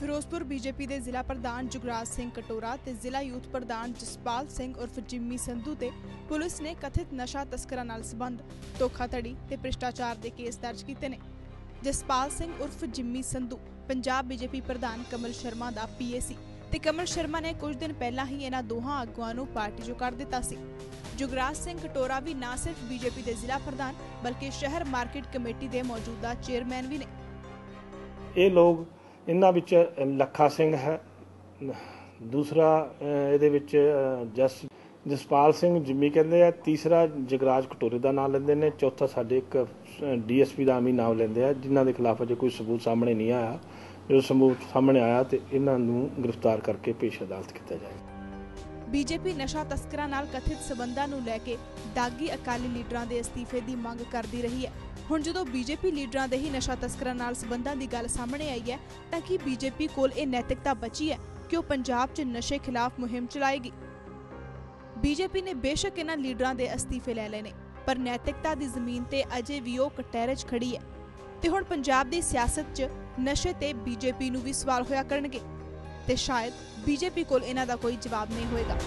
Firozpur BJP ਦੇ ਜ਼ਿਲ੍ਹਾ ਪ੍ਰਧਾਨ ਜੁਗਰਾਜ ਸਿੰਘ ਕਟੋਰਾ ਤੇ ਜ਼ਿਲ੍ਹਾ ਯੂਥ ਪ੍ਰਧਾਨ ਜਸਪਾਲ ਸਿੰਘ ਉਰਫ ਜਿੰਮੀ ਸੰਧੂ ਤੇ ਪੁਲਿਸ ਨੇ ਕਥਿਤ ਨਸ਼ਾ ਤਸਕਰਾਂ ਨਾਲ ਸੰਬੰਧ ਧੋਖਾਧੜੀ ਤੇ ਭ੍ਰਿਸ਼ਟਾਚਾਰ ਦੇ ਕੇਸ ਦਰਜ ਕੀਤੇ ਨੇ। ਜਸਪਾਲ ਸਿੰਘ ਉਰਫ ਜਿੰਮੀ ਸੰਧੂ, ਪੰਜਾਬ ਬੀਜੇਪੀ ਪ੍ਰਧਾਨ ਕਮਲ ਸ਼ਰਮਾ ਦਾ ਪੀਏਸੀ ਤੇ ਕਮਲ ਸ਼ਰਮਾ ਨੇ ਕੁਝ ਦਿਨ ਪਹਿਲਾਂ ਹੀ ਇਹਨਾਂ ਦੋਹਾਂ ਆਗੂਆਂ ਨੂੰ ਪਾਰਟੀ ਚੋਂ ਕਰ ਦਿੱਤਾ ਸੀ। ਜੁਗਰਾਜ ਸਿੰਘ ਕਟੋਰਾ ਵੀ ਨਾ ਸਿਰਫ ਬੀਜੇਪੀ ਦੇ ਜ਼ਿਲ੍ਹਾ ਪ੍ਰਧਾਨ ਬਲਕਿ ਸ਼ਹਿਰ ਮਾਰਕੀਟ ਕਮੇਟੀ ਦੇ ਮੌਜੂਦਾ ਚੇਅਰਮੈਨ ਵੀ ਨੇ। ਇਹ ਲੋਕ ਇਹਨਾਂ ਵਿੱਚ ਲੱਖਾ ਸਿੰਘ ਹੈ। ਦੂਸਰਾ ਇਹਦੇ ਵਿੱਚ ਜਸ, ਜਸਪਾਲ ਸਿੰਘ ਜਿੰਮੀ ਕਹਿੰਦੇ ਆ। ਤੀਸਰਾ, ਜਗਰਾਜ ਕਟੋਰੇ ਦਾ ਨਾਮ ਲੈਂਦੇ ਨੇ। ਚੌਥਾ, ਸਾਡੇ ਇੱਕ ਡੀਐਸਪੀ ਦਾ ਵੀ ਨਾਮ ਲੈਂਦੇ ਆ, ਜਿਨ੍ਹਾਂ ਦੇ ਖਿਲਾਫ ਅਜੇ ਕੋਈ ਸਬੂਤ ਸਾਹਮਣੇ ਨਹੀਂ ਆਇਆ। ਜਦੋਂ ਸਬੂਤ ਸਾਹਮਣੇ ਆਇਆ ਤੇ ਇਹਨਾਂ ਨੂੰ ਗ੍ਰਿਫਤਾਰ ਕਰਕੇ ਪੇਸ਼ ਅਦਾਲਤ ਕੀਤਾ ਜਾਏਗਾ ਬੀਜੇਪੀ ਨਸ਼ਾ ਤਸਕਰਾਂ ਨਾਲ ਕਥਿਤ ਸਬੰਧਾਂ ਨੂੰ ਲੈ ਕੇ ਦਾਗੀ ਅਕਾਲੀ ਲੀਡਰਾਂ ਦੇ ਅਸਤੀਫੇ ਦੀ ਮੰਗ ਕਰਦੀ ਰਹੀ ਹੈ। ਹੁਣ ਜਦੋਂ ਬੀਜੇਪੀ ਲੀਡਰਾਂ ਦੇ ਹੀ ਨਸ਼ਾ ਤਸਕਰਾਂ ਨਾਲ ਸਬੰਧਾਂ ਦੀ ਗੱਲ ਸਾਹਮਣੇ ਆਈ ਹੈ, ਤਾਂ ਕੀ ਬੀਜੇਪੀ ਕੋਲ ਇਹ ਨੈਤਿਕਤਾ ਬਚੀ ਹੈ ਕਿ ਉਹ ਪੰਜਾਬ 'ਚ ਨਸ਼ੇ ਖਿਲਾਫ ਮੁਹਿੰਮ ਚਲਾਏਗੀ? ਬੀਜੇਪੀ ਨੇ ਬੇਸ਼ੱਕ ਇਹਨਾਂ ਲੀਡਰਾਂ ਦੇ ਅਸਤੀਫੇ ਲੈ ਲਏ ਨੇ, ਪਰ ਨੈਤਿਕਤਾ ਦੀ ਜ਼ਮੀਨ ਤੇ ਅਜੇ ਵੀ ਉਹ ਕਟਹਿਰੇ 'ਚ ਖੜੀ ਹੈ। ਤੇ ਹੁਣ ਪੰਜਾਬ ਦੀ ਸਿਆਸਤ 'ਚ ਨਸ਼ੇ ਤੇ ਬੀਜੇਪੀ ਨੂੰ ਵੀ ਸਵਾਲ ਹੋਇਆ ਕਰਨਗੇ। ਤੇ ਸ਼ਾਇਦ ਬੀਜੇਪੀ ਕੋਲ ਇਹਨਾਂ ਦਾ ਕੋਈ ਜਵਾਬ ਨਹੀਂ ਹੋਏਗਾ।